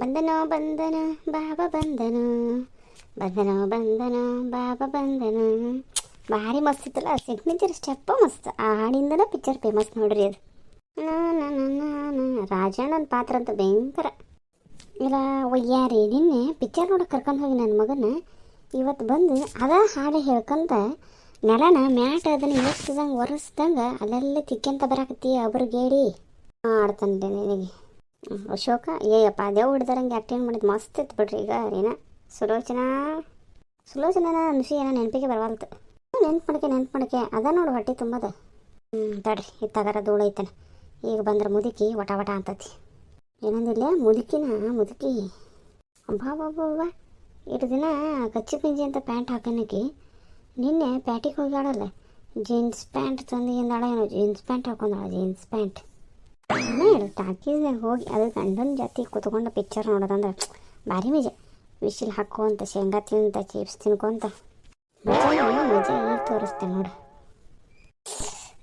ಬಂದನೋ ಬಂದನ ಬಾಬಾ ಬಂದನ ಬಂದನೋ ಬಂದನ ಬಾಬಾ ಬಂದನ ಭಾರಿ ಮಸ್ತ್ ಇತ್ತಲ್ಲ ಸಿಗ್ನೇಚರ್ ಸ್ಟೆಪ್ಪ ಮಸ್ತ್. ಆ ಹಾಡಿಂದನ ಪಿಕ್ಚರ್ ಫೇಮಸ್ ನೋಡ್ರಿ ಅದು. ರಾಜಣ್ಣನ ಪಾತ್ರ ಅಂತ ಭಯಂಕರ. ಇಲ್ಲ, ಒಯ್ಯಾರಿ, ನಿನ್ನೆ ಪಿಕ್ಚರ್ ನೋಡಕ್ಕೆ ಕರ್ಕೊಂಡು ಹೋಗಿ ನನ್ನ ಮಗನ ಇವತ್ತು ಬಂದು ಅದ ಹಾಡು ಹೇಳ್ಕೊಂತ ನೆಲನ ಮ್ಯಾಟ್ ಅದನ್ನ ಎಷ್ಟಿದಂಗೆ ಒರೆಸ್ದಂಗೆ ಅಲ್ಲೆಲ್ಲ ಬರಕತ್ತಿ ಬರಾಕತ್ತಿ ಹೇಳಿ ಆಡ್ತಾನೆ ನಿನಗೆ. ಅಶೋಕ? ಏಯಪ್ಪ ದೇವ್ ಹಿಡ್ದಾರಂಗೆ ಆ್ಯಕ್ಟಿಂಗ್ ಮಾಡಿದ್ದು ಮಸ್ತ್ ಇತ್ತು ಬಿಡ್ರಿ ಈಗ ಏನ ಸುಲೋಚನಾ? ಸುಲೋಚನನ ಅನ್ಸಿ ಏನೋ ನೆನಪಿಗೆ ಬರವಲ್ತು. ನೆನ್ಪು ಮಾಡಿಕೆ ನೆನ್ಪು ಮಾಡಿಕೆ ಅದ ನೋಡು ಹೊಟ್ಟೆ ತುಂಬದ. ಹ್ಞೂ ತಡ್ರಿ ಇತ್ತಾಗಾರ ಧೂಳ ಐತನ. ಈಗ ಬಂದ್ರೆ ಮುದುಕಿ ವಟ ವಟ ಅಂತತಿ. ಏನಂದಿಲ್ಲ ಮುದುಕಿನ, ಮುದುಕಿ? ಅಬ್ಬಾಬಾಬಾಬ ಇಟ್ಟು ದಿನ ಕಚ್ಚಿ ಪಿಂಜಿ ಅಂತ ಪ್ಯಾಂಟ್ ಹಾಕನಕಿ ನಿನ್ನೆ ಪ್ಯಾಟಿಗೆ ಹೋಗ್ಯಾಳಲ್ಲ. ಜೀನ್ಸ್ ಪ್ಯಾಂಟ್ ತಂದು ಏನೋ, ಜೀನ್ಸ್ ಪ್ಯಾಂಟ್ ಹಾಕೊಂಡಾಳ, ಜೀನ್ಸ್ ಪ್ಯಾಂಟ್. ಟಾಕೀಸ್ನಾಗ ಹೋಗಿ ಅದು ಗಂಡನ ಜೊತೆ ಕೂತ್ಕೊಂಡು ಪಿಕ್ಚರ್ ನೋಡೋದಂದ್ರೆ ಭಾರಿ ಮಜಾ. ವಿಶಿಲ್ ಹಾಕೋಂತ ಶೇಂಗಾ ತಿಂತ ಚಿಪ್ಸ್ ತಿನ್ಕೊಂತ ಮಜಾ ಈಗ ತೋರಿಸ್ತೇನೆ ನೋಡು.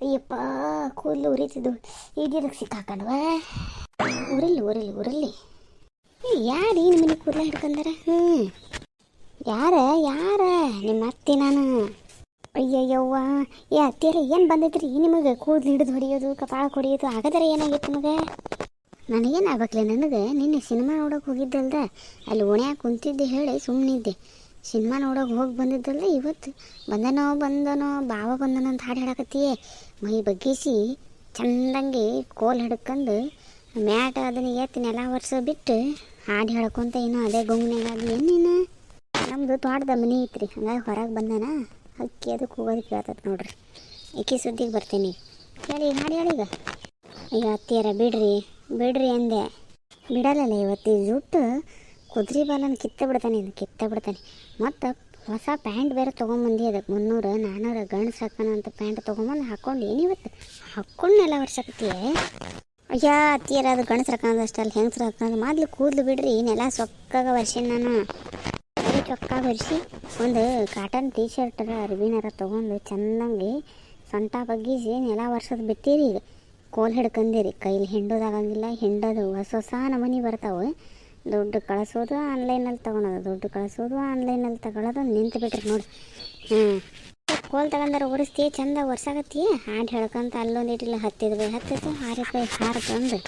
ಅಯ್ಯಪ್ಪ, ಕೂದಲು ಉರಿತಿದ್ದು. ಈಡಿಯದಕ್ಕೆ ಸಿಕ್ಕಾಕಲ್ವಾ? ಊರಲ್ಲಿ ಊರಲ್ಲಿ ಊರಲ್ಲಿ ಯಾರು ಏನು ಮನೆ ಕೂದಲ ಹಿಡ್ಕೊಂಡಾರ? ಹ್ಞೂ ಯಾರ ಯಾರ? ನಿಮ್ಮ ಅತ್ತಿ ನಾನು. ಅಯ್ಯಯ್ಯವ್ವ, ಏ ಅತ್ತಿಯರ, ಏನು ಬಂದೈತ್ರಿ? ನಿಮಗೆ ಕೂದಲು ಹಿಡಿದು ಹೊಡಿಯೋದು, ಕಪಾಳ ಕೊಡಿಯೋದು ಆಗದರೆ ಏನಾಗಿತ್ತು ನಿಮಗೆ? ನನಗೇನು ನನಗೆ? ನಿನ್ನೆ ಸಿನಿಮಾ ನೋಡೋಕೆ ಹೋಗಿದ್ದಲ್ದ, ಅಲ್ಲಿ ಓಣ್ಯಾಗ ಕುಂತಿದ್ದೆ ಹೇಳಿ ಸುಮ್ಮನಿದ್ದೆ ಸಿನಿಮಾ ನೋಡೋಕೆ ಹೋಗಿ ಬಂದಿದ್ದಲ್ಲ ಇವತ್ತು ಬಂದನೋ ಬಂದನೋ ಬಾವ ಬಂದನೋ ಅಂತ ಹಾಡು ಹೇಳಕತ್ತೀಯೇ ಮೈ ಬಗ್ಗಿಸಿ ಚಂದಂಗೆ ಕೋಲ್ ಹಿಡ್ಕೊಂಡು, ಮ್ಯಾಟ್ ಅದನ್ನ ಎತ್ತಿ ನೆಲ ವರ್ಷ ಬಿಟ್ಟು ಹಾಡು ಹೇಳ್ಕೊಂತ ಏನೋ ಅದೇ ಗೊಂಗ್ನಾಗ ಏನು ನೀನು? ನಮ್ಮದು ತೋಟದ ಮನೆ ಐತ್ರಿ, ಹಂಗಾಗಿ ಹೊರಗೆ ಬಂದನ? ಹಕ್ಕಿ ಅದಕ್ಕೆ ಹೋಗೋದು ಹೇಳ್ತದ ನೋಡ್ರಿ. ಅಕ್ಕಿ ಸುದ್ದಿಗೆ ಬರ್ತೀನಿ. ಹೇಳಿ, ಹಾಡು ಈಗ. ಅಯ್ಯೋ, ಅತ್ತಿಯರ, ಬಿಡ್ರಿ ಬಿಡ್ರಿ ಅಂದೆ. ಬಿಡಲ್ಲಲ್ಲ ಇವತ್ತು ಜುಟ್ಟು ಕುದುರೆ ಬಾಲನ ಕಿತ್ತ ಬಿಡ್ತಾನೆ ಇದು ಕಿತ್ತ ಬಿಡ್ತಾನೆ ಮತ್ತು ಹೊಸ ಪ್ಯಾಂಟ್ ಬೇರೆ ತೊಗೊಂಬಂದು ಅದಕ್ಕೆ. ಮುನ್ನೂರು ನಾನ್ನೂರು ಗಂಡು ಹಾಕೋಣ ಅಂತ ಪ್ಯಾಂಟ್ ತೊಗೊಂಬಂದು ಹಾಕ್ಕೊಂಡು ಏನಿವತ್ತು ಹಾಕ್ಕೊಂಡೆಲ್ಲ ವರ್ಷಕತ್ತೀಯ ಅಯ್ಯ, ಅತ್ತಿಯರ, ಅದು ಗಂಡಸ್ರು ಸಾಕೋದು ಅಷ್ಟಲ್ಲ ಹೆಂಗಸ್ರು ಹಾಕೋದು. ಮೊದ್ಲು ಕೂದಲು ಬಿಡ್ರಿ ನೆಲ ಸೊಕ್ಕಾಗ ವರ್ಷ ನಾನು. ಬರೀ ಬರ್ಸಿ ಒಂದು ಕಾಟನ್ ಟೀ ಶರ್ಟರ ಅರ್ಬಿನಾರ ತೊಗೊಂಡು ಚೆನ್ನಾಗಿ ಸೊಂಟ ಬಗ್ಗಿಸಿ ನೆಲ ವರ್ಷದ ಬಿತ್ತೀರಿ ಈಗ. ಕೋಲ್ ಹಿಡ್ಕಂದಿರಿ. ಕೈಲಿ ಹಿಂಡೋದಾಗಂಗಿಲ್ಲ, ಹಿಂಡೋದು ಹೊಸ ಹೊಸ ನಮೂನಿ ಬರ್ತಾವೆ. ದುಡ್ಡು ಕಳಿಸೋದು ಆನ್ಲೈನಲ್ಲಿ ತೊಗೊಳೋದು ದುಡ್ಡು ಕಳಿಸೋದು ಆನ್ಲೈನಲ್ಲಿ ತಗೊಳ್ಳೋದು ನಿಂತು ಬಿಟ್ರಿ ನೋಡಿ. ಹ್ಞೂ ಕೋಲ್ ತಗೊಂಡಾರ ಒರೆಸ್ತೀಯ ಚಂದ ಒರ್ಸಾಕತ್ತಿ ಹಾಡು ಹೇಳ್ಕೊಂತ ಅಲ್ಲೊಂದು ಇಟ್ಟಿಲ್ಲ ಹತ್ತಿದ ಬೈ ಹತ್ತಿತ್ತು ಹಾರಿದ ಬೈ ಹಾರ ತಂದು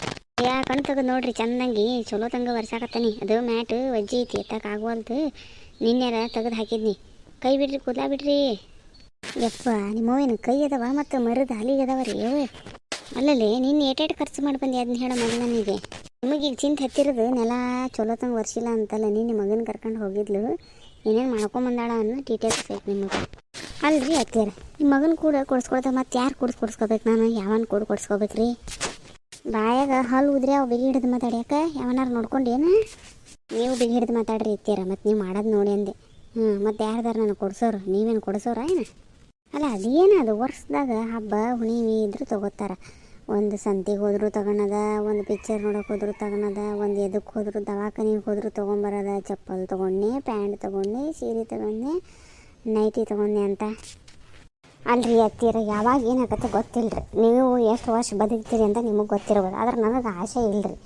ಯಾ ಕಣ್ ತೆಗೆದು ನೋಡ್ರಿ, ಚಂದಂಗಿ, ಚಲೋ ತಂಗ ಒರ್ಸಾಕತ್ತಾನಿ ಅದು ಮ್ಯಾಟ್ ವಜ್ಜಿ ಐತಿ ಎತ್ತಕ್ಕೆ ಆಗುವಲ್ದು ನಿನ್ನೆರ ತೆಗೆದು ಹಾಕಿದ್ನಿ. ಕೈ ಬಿಡ್ರಿ, ಕೂದಲ ಬಿಡ್ರಿ. ಯಪ್ಪ ನಿಮ್ಮವೇನು ಕೈ ಅದಾವ ಮತ್ತು ಮರದ ಹಲಿಗೆ ಅದಾವ ರೀ ಅಲ್ಲಲ್ಲಿ, ನಿನ್ನ ಏಟೇಟ್ ಖರ್ಚು ಮಾಡಿ ಬಂದಿ ಅದನ್ನ ಹೇಳೋ ಮೊದಲು ನನಗೆ. ನಿಮಗೆ ಈಗ ಚಿಂತೆ ಹತ್ತಿರೋದು, ನೆಲ ಚಲೋ ತಂಗ ವರ್ಷಿಲ್ಲ ಅಂತಲ್ಲ ನೀನು ಮಗನ ಕರ್ಕೊಂಡು ಹೋಗಿದ್ಲು. ಏನೇನು ಮಾಡ್ಕೊಂಬಂದಾಳ ಅನ್ನೋ ಡೀಟೇಲ್ಸ್ ಬೇಕು ನಿಮಗೆ. ಅಲ್ರಿ ಅತ್ತಿಯರ. ನಿಮ್ಮ ಮಗನ ಕೂಡ ಕೊಡಿಸ್ಕೊಳ್ತ ಮತ್ತೆ ಯಾರು ಕೊಡ್ಸಿ ಕೊಡಿಸ್ಕೋಬೇಕು ನಾನು? ಯಾವನ್ ಕೂಡ ಕೊಡಿಸ್ಕೋಬೇಕು ರೀ ಬಾಯಾಗ ಹಲ್ಲು ಉದ್ರಿ, ಅವು ಬಿಗಿ ಹಿಡಿದು ಮಾತಾಡ್ಯಾಕ? ಯಾವನಾರು ನೋಡ್ಕೊಂಡೇನು ನೀವು ಬಿಗಿ ಹಿಡಿದು ಮಾತಾಡ್ರಿ ಇತ್ತೀರ ಮತ್ತು ನೀವು ಮಾಡೋದು ನೋಡಿ ಅಂದೆ. ಹ್ಞೂ ಮತ್ತು ಯಾರ್ದಾರು ನನಗೆ ಕೊಡ್ಸೋರು, ನೀವೇನು ಕೊಡ್ಸೋರ ಏನು? ಅಲ್ಲ ಅದೇನು ಅದು? ವರ್ಷದಾಗ ಹಬ್ಬ ಹುಣಿವಿ ಇದ್ರೂ ತಗೋತಾರ. ಒಂದು ಸಂತಿಗೆ ಹೋದ್ರು ತಗೊಳದ ಒಂದು ಪಿಕ್ಚರ್ ನೋಡೋಕೆ ಹೋದ್ರು ತಗೊಳದ ಒಂದು ಎದಕ್ಕೆ ಹೋದ್ರು, ದವಾಖಾನಿಗೆ ಹೋದ್ರು ತೊಗೊಂಬರದ, ಚಪ್ಪಲ್ ತೊಗೊಂಡೆ ಪ್ಯಾಂಟ್ ತೊಗೊಂಡೆ ಸೀರೆ ತೊಗೊಂಡೆ ನೈಟಿ ತೊಗೊಂಡೆ ಅಂತ. ಅಲ್ರಿ ಅತ್ತೀರ, ಯಾವಾಗ ಏನಾಗುತ್ತೆ ಗೊತ್ತಿಲ್ಲ ರೀ ನೀವು ಎಷ್ಟು ವರ್ಷ ಬದುಕ್ತೀರಿ ಅಂತ ನಿಮಗೆ ಗೊತ್ತಿರ್ಬೋದು. ಆದ್ರೆ ನನಗೆ ಆಸೆ ಇಲ್ಲರಿ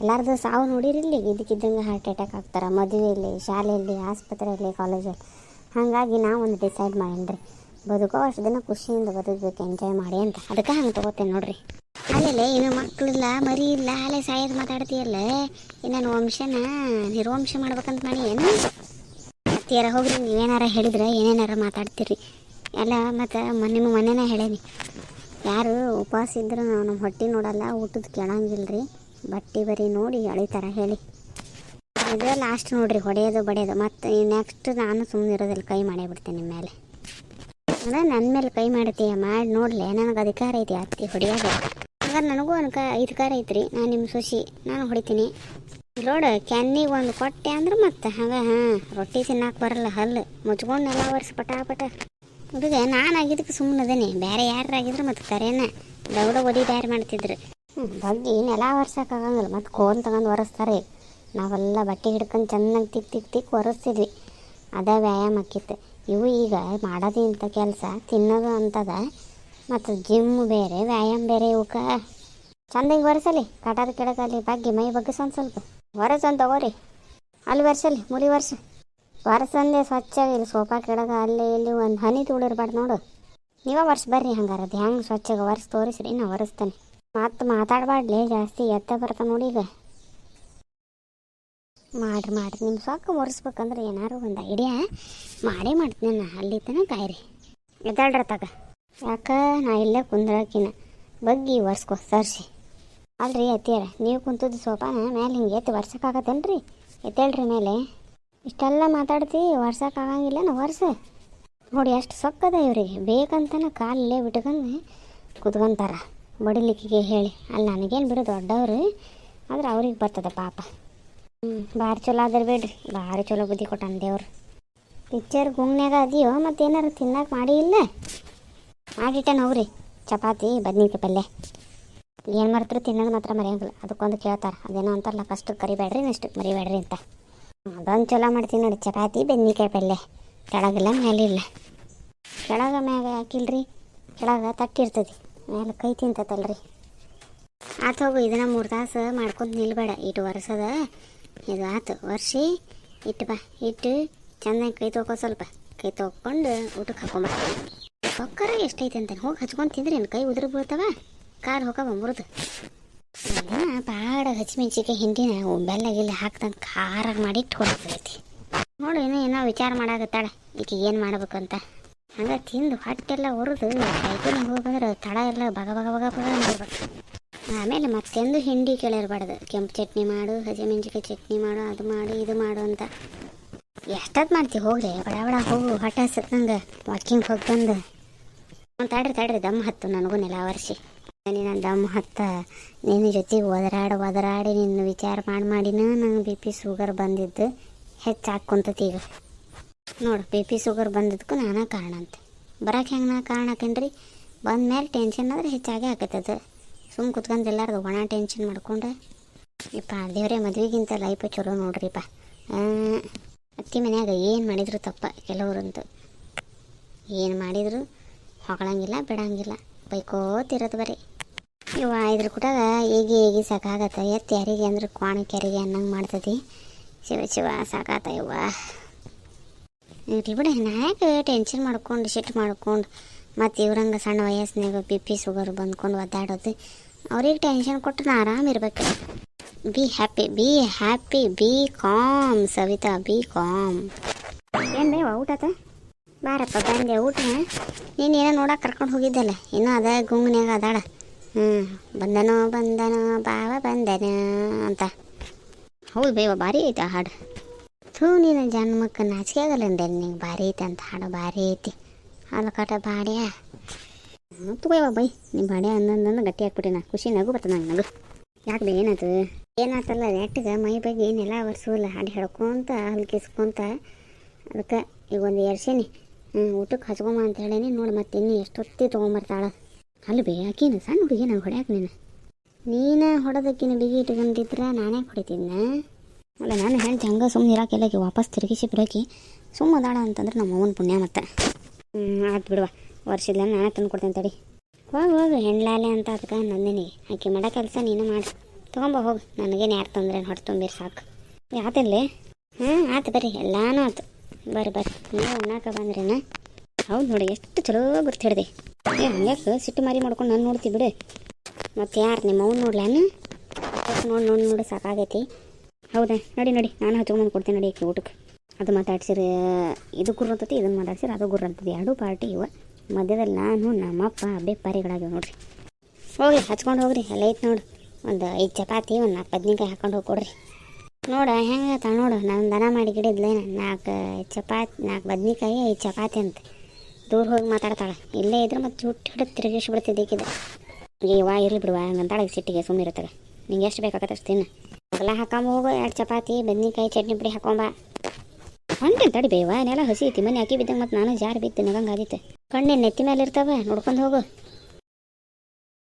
ಎಲ್ಲಾರ್ದು ಸಾವು ನೋಡಿರಿಲ್ಲಿ? ಇದಕ್ಕಿದ್ದಂಗೆ ಹಾರ್ಟ್ ಅಟ್ಯಾಕ್ ಆಗ್ತಾರೆ, ಮದುವೆಯಲ್ಲಿ, ಶಾಲೆಯಲ್ಲಿ, ಆಸ್ಪತ್ರೆಯಲ್ಲಿ ಕಾಲೇಜಲ್ಲಿ ಹಾಗಾಗಿ ನಾವು ಒಂದು ಡಿಸೈಡ್ ಮಾಡೀನಿ ಬದುಕೋ ಅಷ್ಟು ದಿನ ಖುಷಿಯಿಂದ ಬದುಕಬೇಕು ಎಂಜಾಯ್ ಮಾಡಿ ಅಂತ. ಅದಕ್ಕೆ ಹಂಗೆ ತೊಗೋತೇನೆ ನೋಡ್ರಿ. ಅಲ್ಲೇ ಇನ್ನು ಮಕ್ಕಳಿಲ್ಲ ಮರಿ ಇಲ್ಲ, ಅಲ್ಲೇ ಸಾಯೋದು ಮಾತಾಡ್ತೀಯಲ್ಲ? ಇನ್ನೇನು ವಂಶನ, ನಿರ್ವಂಶ ಮಾಡ್ಬೇಕಂತ ಮಾಡಿ ಏನು ಅತ್ತಿಯರ ಹೋಗ್ರಿ, ನೀವೇನಾರ ಹೇಳಿದ್ರೆ ಏನೇನಾರ ಮಾತಾಡ್ತೀರಿ. ಎಲ್ಲ ಮತ್ತು ನಿಮ್ಮ ಮನೆನೇ ಹೇಳೇನಿ ಯಾರು ಉಪವಾಸ ಇದ್ರೆ ನಮ್ಮ ಹೊಟ್ಟೆ ನೋಡಲ್ಲ, ಊಟದ ಕೇಳಂಗಿಲ್ಲ ರೀ ಬಟ್ಟೆ ಬರೀ ನೋಡಿ ಅಳಿತಾರ ಹೇಳಿ. ಇದು ಲಾಸ್ಟ್ ನೋಡ್ರಿ, ಹೊಡೆಯೋದು ಬಡಿಯೋದು. ಮತ್ತು ನೆಕ್ಸ್ಟ್ ನಾನು ಸುಮ್ಮನೆ ಇರೋದಿಲ್ಲ ಕೈ ಮಾಡೇ ಬಿಡ್ತೇನೆ ನಿಮ್ಮ ಮೇಲೆ. ಅಂದ್ರೆ ನನ್ನ ಮೇಲೆ ಕೈ ಮಾಡ್ತೀಯ ಮಾಡಿ ನೋಡಲೆ, ನನಗೆ ಅಧಿಕಾರ ಐತಿ, ಅತ್ತಿ ಹೊಡಿಯೋದು ಹಾಗಾದ್ರೆ ನನಗೂ ಅನ್ಕ, ಅಧಿಕಾರ ಐತ್ರಿ. ನಾನು ನಿಮ್ಮ ಸುಶಿ ನಾನು ಹೊಡಿತೀನಿ. ರೋಡ್ ಕೆನ್ನಿ ಒಂದು ಕೊಟ್ಟೆ ಅಂದ್ರೆ ಮತ್ತೆ, ಹಂಗೆ, ಹಾಂ, ರೊಟ್ಟಿ ತಿನ್ನಕ್ಕೆ ಬರಲ್ಲ, ಹಲ್ಲು. ಮುಚ್ಕೊಂಡು ಎಲ್ಲ ವರ್ಷ ಪಟ ಪಟ. ಹುಡುಗ, ನಾನು ಆಗಿದ್ದಕ್ಕೆ ಸುಮ್ಮನೆ ಅದೇನೆ. ಬೇರೆ ಯಾರು ಆಗಿದ್ರು ಮತ್ತೆ ಕರೇನ. ದೌಡ ಒಡಿ ತಯಾರು ಮಾಡ್ತಿದ್ರು. ಹ್ಞೂ ಬಗ್ಗಿ ನೆಲ ಒರ್ಸಕ್ಕಾಗಂಗಿಲ್ಲ ಮತ್ತು ಕೋನ್ ತಗೊಂಡು ಒರೆಸ್ತಾರೆ. ನಾವೆಲ್ಲ ಬಟ್ಟೆ ಹಿಡ್ಕೊಂಡು ಚೆನ್ನಾಗಿ ತಿಕ್ ತಿಕ್ ತಿಕ್ ಒರೆಸ್ತಿದ್ವಿ. ಅದ ವ್ಯಾಯಾಮ ಆಕಿತ್ತು. ಇವು ಈಗ ಮಾಡೋದು ಇಂಥ ಕೆಲಸ, ತಿನ್ನೋದು ಅಂತದ ಮತ್ತು ಜಿಮ್ ಬೇರೆ, ವ್ಯಾಯಾಮ ಬೇರೆ ಇವಕ್ಕೆ ಚಂದಂಗೆ ಒರೆಸಲಿ. ಕಟಾದ ಕೆಳಗಲ್ಲಿ ಬಗ್ಗೆ ಮೈ ಬಗ್ಗೆ ಸ್ವಲ್ಪ. ಒರೆಸನ್ ತಗೋರಿ ಅಲ್ಲಿ ವರ್ಷಲ್ಲಿ ಮುರಿ ವರ್ಷ ಸ್ವಚ್ಛಾಗಿ ಇಲ್ಲಿ ಸೋಫಾ ಕೆಳಗೆ, ಅಲ್ಲಿ ಇಲ್ಲಿ ಒಂದು ಹನಿ ತೂಳಿರ್ಬಾರ್ದು ನೋಡು. ನೀವೇ ವರ್ಷ ಬರ್ರಿ ಹಂಗಾರ. ಅದು ಹೆಂಗೆ ಸ್ವಚ್ಛಗೆ ವರ್ಷ ತೋರಿಸ್ರಿ, ನಾ ಒರೆಸ್ತೇನೆ. ಮತ್ತೆ ಮಾತಾಡಬಾಡ್ಲೇ ಜಾಸ್ತಿ, ಎತ್ತ ಬರ್ತಾ ನೋಡಿ ಈಗ. ಮಾಡ್ರಿ ಮಾಡ್ರಿ. ನಿಮ್ಮ ಸೊಕ್ಕ ಒರೆಸ್ಬೇಕಂದ್ರೆ ಏನಾರು ಒಂದು ಐಡಿಯಾ ಮಾಡೇ ಮಾಡ್ತೀನಿ ನಾ, ಅಲ್ಲಿ ತನಕ ಕಾಯ್ರಿ. ಎದ್ದಾಳ್ರ ತಗ. ಯಾಕ, ನಾ ಇಲ್ಲೇ ಕುಂದ್ರಕಿನ. ಬಗ್ಗಿ ಒರ್ಸ್ಕೊ ಸರ್ಸಿ ಅಲ್ರಿ ಎತ್ತಿಯರ ನೀವು ಕುಂತದ್ದು ಸೋಫಾನ ಮೇಲೆ ಹಿಂಗೆ ಎತ್ತಿ ವರ್ಷಕ್ಕಾಗತ್ತೇನ್ರಿ ಎತ್ತೇಳ್ರಿ ಮೇಲೆ. ಇಷ್ಟೆಲ್ಲ ಮಾತಾಡ್ತಿ ವರ್ಷಕ್ಕಾಗಂಗಿಲ್ಲ ನಾ ವರ್ಷ ನೋಡಿ ಎಷ್ಟು ಸೊಕ್ಕದ ಇವರಿಗೆ. ಬೇಕಂತನ ಕಾಲಲ್ಲೇ ಬಿಟ್ಕೊಂಡು ಕುತ್ಕೊಂತಾರ. ಬಡಿಲಿಕ್ಕಿಗೆ ಹೇಳಿ. ಅಲ್ಲಿ ನನಗೇನು ಬಿಡು ದೊಡ್ಡವ್ರು, ಆದ್ರೆ ಅವ್ರಿಗೆ ಬರ್ತದೆ ಪಾಪ. ಹ್ಞೂ ಭಾರಿ ಚಲೋ ಅದ್ರ ಬಿಡ್ರಿ. ಭಾರಿ ಚಲೋ ಬುದ್ಧಿ ಕೊಟ್ಟಾನ ದೇವ್ರು. ಪಿಕ್ಚರ್ ಗುಂಗ್ನ್ಯಾಗ ಅದೀಯೋ, ಮತ್ತೇನಾರು ತಿನ್ನಕ್ಕೆ ಮಾಡಿ ಇಲ್ಲ? ಮಾಡಿಟ್ಟೆ ಹೋಗ್ರಿ ಚಪಾತಿ, ಬದ್ನಿಕಾಯಿ ಪಲ್ಯ. ಏನು ಮಾಡ್ತಾರೆ ತಿನ್ನೋದು ಮಾತ್ರ ಮರೆಯಂಗಿಲ್ಲ. ಅದಕ್ಕೊಂದು ಕೇಳ್ತಾರೆ. ಅದೇನೋ ಅಂತಾರಲ್ಲ ಫಸ್ಟ್ ಕರಿಬೇಡ್ರಿ ನೆಕ್ಸ್ಟ್ ಮರಿಬೇಡ್ರಿ ಅಂತ. ಅದೊಂದು ಚಲೋ ಮಾಡ್ತೀನಿ ನೋಡಿ, ಚಪಾತಿ ಬೆನ್ನಿಕಾಯಿ ಪಲ್ಯ. ಕೆಳಗಿಲ್ಲ ಮೇಲಿಲ್ಲ ಕೆಳಗ ಮ್ಯಾಗ ಹಾಕಿಲ್ರಿ ಕೆಳಗ ತಟ್ಟಿರ್ತದೆ ಮೇಲೆ ಕೈ ತಿಂತತಲ್ರಿ. ಆತು ಹೋಗು, ಇದನ್ನ ಮೂರು ತಾಸು ಮಾಡ್ಕೊಂಡು ನಿಲ್ಬೇಡ. ಇಟ್ಟು ವರ್ಷದ ಇದು ಆತು ವರ್ಷಿ ಇಟ್ಟು ಬಾ ಇಟ್ಟು ಚೆನ್ನಾಗಿ ಕೈ ತೊಗೋ ಸ್ವಲ್ಪ. ಕೈ ತೊಗೊಂಡು ಊಟಕ್ಕೆ ಹಾಕೊಂಬ ಸೊಕ್ಕರ ಎಷ್ಟೈತೆ ಅಂತ ಹೋಗಿ ಹಚ್ಕೊಂಡು ತಿಂದ್ರೇನು? ಕೈ ಉದುರು ಬೀಳ್ತಾವ? ಕಾಲು ಹೋಗವ ಮುರಿದು ಅದನ್ನ ಪಾಡ ಹಸಿಮೆಣ್ಸಿಕಾಯಿ ಹಿಂಡಿನ ಬೆಲ್ಲ ಗಿಲ್ಲ ಹಾಕ್ತಂದು ಖಾರಾಗಿ ಮಾಡಿ ಇಟ್ಕೊಡ್ತೈತಿ ನೋಡು ಏನೋ ಏನೋ ವಿಚಾರ ಮಾಡಾಗತ್ತಾಳೆ ಈಕೆ ಏನು ಮಾಡ್ಬೇಕಂತ ಹಂಗೆ ತಿಂದು ಹೊಟ್ಟೆಲ್ಲ ಉರಿದು ಕೈಕೂಲಿ ಹೋಗಂದ್ರೆ ತಡ ಎಲ್ಲ ಬಗ ಬಗ ಬಗ ಬಗ ಮಾಡ್ಬೇಕು. ಆಮೇಲೆ ಮತ್ತೆಂದು ಹಿಂಡಿ ಕೇಳಿರ್ಬಾರ್ದು. ಕೆಂಪು ಚಟ್ನಿ ಮಾಡು ಹಸಿಮೆಣ್ಸಿಕಾಯಿ ಚಟ್ನಿ ಮಾಡು, ಅದು ಮಾಡು, ಇದು ಮಾಡು ಅಂತ. ಎಷ್ಟೊತ್ತು ಮಾಡ್ತಿ ಹೋಗ್ರಿ ಬಡ ಬಡ ಹೋಗು, ಹೊಟ್ಟೆ ಹಸತ್ ವಾಕಿಂಗ್ ಹೋಗಿ ಬಂದು. ತಡ್ರಿ ತಡ್ರಿ, ದಮ್ ಹತ್ತು ನನಗೂ ನೆಲ ವರ್ಷಿ ನೀನು ದಮ್ ಹತ್ತ, ನಿನ್ನ ಜೊತೆಗೆ ಒದರಾಡಿ ಒದರಾಡಿ ನಿನ್ನ ವಿಚಾರ ಮಾಡಿ ಮಾಡಿನ ನಂಗೆ ಬಿ ಪಿ ಶುಗರ್ ಬಂದಿದ್ದು ಹೆಚ್ಚಾಕೊಂತತಿ ಕುಂತತಿ ಈಗ. ನೋಡು ಬಿ ಪಿ ಶುಗರ್ ಬಂದಿದ್ದಕ್ಕೂ ನಾನೇ ಕಾರಣ ಅಂತ. ಬರಕ್ಕೆ ಹೆಂಗೆ ನಾ ಕಾರಣ ಹಾಕೇನ್ರಿ ಬಂದ ಮೇಲೆ ಟೆನ್ಷನ್ ಆದ್ರೆ ಹೆಚ್ಚಾಗೇ ಆಕತ್ತದ ಸುಮ್ಮ ಕುತ್ಕೊಂಡು ಎಲ್ಲಾರ್ದು ಒಣ ಟೆನ್ಷನ್ ಮಾಡ್ಕೊಂಡು, ಇಪ್ಪ, ದೇವ್ರೆ, ಮದುವೆಗಿಂತ ಲೈಫ್ ಚಲೋ ನೋಡ್ರಿಪ್ಪ. ಅತ್ತಿ ಮನ್ಯಾಗ ಏನು ಮಾಡಿದ್ರು ತಪ್ಪ ಕೆಲವರಂತೂ. ಏನು ಮಾಡಿದ್ರು ಹೊಗಳಂಗಿಲ್ಲ, ಬಿಡಂಗಿಲ್ಲ. ಬೈಕೋತಿರೋದು ಬರೀ. ಇವ ಇದ್ರ ಕೂಟಾಗ ಹೇಗೆ ಹೇಗೆ ಸಾಕಾಗತ್ತೆ. ಎತ್ತು ಯಾರಿಗೆ ಅಂದ್ರೆ ಕ್ವಾಣ ಕೆರಿಗೆ ಅನ್ನಂಗೆ ಮಾಡ್ತತಿ. ಶಿವ ಶಿವ ಸಾಕಾತ ಇವ ಇರ್ಲಿ ಬಿಡ ನಾಯಕ ಟೆನ್ಷನ್ ಮಾಡ್ಕೊಂಡು ಶಿಟ್ ಮಾಡ್ಕೊಂಡು, ಮತ್ತು ಇವ್ರಂಗೆ ಸಣ್ಣ ವಯಸ್ಸಿನಾಗ ಬಿ ಪಿ ಶುಗರ್ ಬಂದ್ಕೊಂಡು ಒದ್ದಾಡೋದು. ಅವ್ರಿಗೆ ಟೆನ್ಷನ್ ಕೊಟ್ಟು ನಾ ಆರಾಮಿರ್ಬೇಕು be happy be happy be calm Savita be calm ಏನು ಬೇವ ಊಟ ಬಾರಪ್ಪ, ಬಂದೆ, ಊಟ. ನೀನು ಏನೋ ನೋಡಕ್ಕೆ ಕರ್ಕೊಂಡು ಹೋಗಿದ್ದಲ್ಲ, ಇನ್ನೂ ಅದ ಗುಂಗ್ನ್ಯಾಗ ಅದಾಳ. ಹ್ಞೂ ಬಂದನೋ ಬಂದನೋ ಬಾವ ಬಂದನ ಅಂತ. ಹೌದು ಬೇವ, ಭಾರಿ ಐತೆ ಆ ಹಾಡು. ಥೂ ನೀನು ಜನ್ಮಕ್ಕೆ ನಾಚಿಕೆ ಆಗಲ್ಲ ಅಂದೆ. ನಿಂಗೆ ಭಾರಿ ಐತೆ ಅಂತ ಹಾಡು, ಭಾರಿ ಐತಿ. ಅಲಕಟ ಬಾಡ್ಯಾ ತಗೋಯವ ಬೈ. ನಿಮ್ಮ ಬಾಡ್ಯ ಅನ್ನೊಂದನ್ನು ಗಟ್ಟಿ ಹಾಕ್ಬಿಟ್ಟೆ ನಾ. ಖುಷಿ ನಗು ಬರ್ತದೆ ನಂಗೆ ನಗು. ಯಾಕೆ ಬೇ ಏನಾಯ್ತು ಏನಾತಲ್ಲ ನೆಟ್ಟಿಗೆ ಮೈ ಬಗ್ಗೆ ಏನೆಲ್ಲ ಒರೆಸೋಲ್ಲ ಹಾಡು ಹೇಳ್ಕೊಂತ ಹಲ್ಕಿಸ್ಕೊಂತ ಅದಕ್ಕೆ ಈಗ ಒಂದು ಎರ್ಸೇನಿ ಹ್ಞೂ ಊಟಕ್ಕೆ ಹಚ್ಕೊಂಬ ಅಂತ ಹೇಳೇನಿ. ನೋಡಿ ಮತ್ತೆ ಇನ್ನೂ ಎಷ್ಟೊತ್ತಿ ತೊಗೊಂಬರ್ತಾಳ. ಅಲ್ಲಿ ಬೇ ಆಕೀನು ಸಣ್ಣ ಹುಡುಗಿ ನಾನು ಹೊಡ್ಯಾಕ ನೀನು. ನೀನು ಹೊಡೋದಕ್ಕಿನ ಬಿಗಿ ಇಟ್ಕೊಂಡಿದ್ರೆ ನಾನೇ ಹೊಡಿತೀನ ಅಲ್ಲ, ನಾನು ಹೇಳ್ತಿ ಹಂಗೆ ಸುಮ್ಮನೆ ಇರಾಕೆಲ್ಲಕ್ಕೆ ವಾಪಸ್ ತಿರುಗಿಸಿ ಬಿಡೋಕೆ. ಸುಮ್ಮ ಅದಾಳ ಅಂತಂದ್ರೆ ನಮ್ಮ ಅವನ ಪುಣ್ಯ ಮತ್ತೆ. ಹ್ಞೂ ಆಯ್ತು ಬಿಡುವ. ವರ್ಷದಲ್ಲ ನಾನೇ ತಂದು ಕೊಡ್ತೇನೆ ತಡಿ. ಹೋಗಿ ಹೋಗಿ, ಹೆಣ್ಲಾಲೆ ಅಂತ ಅದಕ್ಕೆ ನಂದಿನಿ ಆಕೆ ಮಾಡೋ ಕೆಲಸ ನೀನು ಮಾಡಿ. ತೊಗೊಂಬ, ಹೋಗಿ. ನನಗೇನು ಯಾರು ತೊಂದ್ರೆ ಹೊಟ್ಟೆ ತುಂಬಿರಿ ಸಾಕು. ಆತಿಲ್ಲೇ ಹ್ಞೂ ಆಯ್ತು ಬರ್ರಿ. ಎಲ್ಲಾನು ಆಯ್ತು ಬರ್ರಿ ಬರ್ರಿ. ನೀವು ಉಣ್ಣಾಕ ಬಂದ್ರೇನ? ಹೌದು ನೋಡಿ, ಎಷ್ಟು ಚಲೋ ಗುರ್ತು ಹಂಗ್ಯಾಕೆ ಸಿಟ್ಟು ಮಾರಿ ಮಾಡ್ಕೊಂಡು ನಾನು ನೋಡ್ತಿ ಬಿಡು. ಮತ್ತೆ ಯಾರು ನಿಮ್ಮ ಅವ್ನು ನೋಡ್ಲಾನು ನೋಡಿ ನೋಡಿ ನೋಡಿ, ಸಾಕಾಗೈತಿ. ಹೌದಾ? ನೋಡಿ ನೋಡಿ. ನಾನು ಹಚ್ಕೊಂಡು ಕೊಡ್ತೀನಿ ನೋಡಿ ಆಕೆ ಊಟಕ್ಕೆ ಅದು ಮಾತಾಡ್ಸಿರ, ಇದು ಗುರು ಅಂತತಿ ಇದನ್ನು ಮಾತಾಡ್ಸಿರ, ಅದು ಗುರು ಅಂತತಿ. ಎರಡು ಪಾರ್ಟಿ ಇವ. ಮಧ್ಯದಲ್ಲಿ ನಾನು, ನಮ್ಮಪ್ಪ ಅಬ್ಬೆ ಪಾರಿಗಳಾಗ್ಯಾವ ನೋಡ್ರಿ. ಹೋಗ್ರಿ, ಹಚ್ಕೊಂಡು ಹೋಗ್ರಿ. ಎಲ್ಲ ಐತೆ ನೋಡು. ಒಂದು ಐದು ಚಪಾತಿ, ಒಂದು ನಾಲ್ಕು ಬದ್ನಿಕಾಯಿ ಹಾಕೊಂಡು ಹೋಗಿ ಕೊಡ್ರಿ. ನೋಡ, ಹೆಂಗೆ ನೋಡು. ನಾನು ದನ ಮಾಡಿ ಗಿಡಿದ್ಲೇನ ನಾಲ್ಕು ಚಪಾತಿ ನಾಲ್ಕು ಬದ್ನಿಕಾಯಿ, ಐದು ಚಪಾತಿ ಅಂತ. ದೂರ ಹೋಗಿ ಮಾತಾಡ್ತಾಳೆ. ಇಲ್ಲೇ ಇದ್ರೆ ಮತ್ತೆ ಜುಟ್ಟು ಹಿಡಿದು ತಿರುಗಿಸಿ ಏ ಏವಾ ಇರಲಿ ಬಿಡುವ ಹಂಗಂತಾಳೆ ಸಿಟ್ಟಿಗೆ ಸುಮ್ಮನೆ ಇರುತ್ತೆ ನಿಂಗೆ ಎಷ್ಟು ಬೇಕಾಗತ್ತೆ ಅಷ್ಟು ತಿನ್ನು. ಅಗಲ ಹಾಕೊಂಬ ಹೋಗು ಎರಡು ಚಪಾತಿ, ಬದ್ನೆಕಾಯಿ, ಚಟ್ನಿ ಪುಡಿ ಹಾಕೊಂಬ. ಹೊಂಟೇನು ತಡಿ ಬೇವ ಏನೆಲ್ಲ ಹಸಿ ಐತಿ, ಮನೆ ಹಾಕಿ ಬಿದ್ದಂಗೆ ಮತ್ತು ನಾನು ಜಾರು ಬಿದ್ದು ನಗಂಗೆ ಆದಿತ್ತು. ಕಣ್ಣಿನ ನೆತ್ತಿ ಮೇಲೆ ಇರ್ತಾವೆ, ನೋಡ್ಕೊಂಡು ಹೋಗು.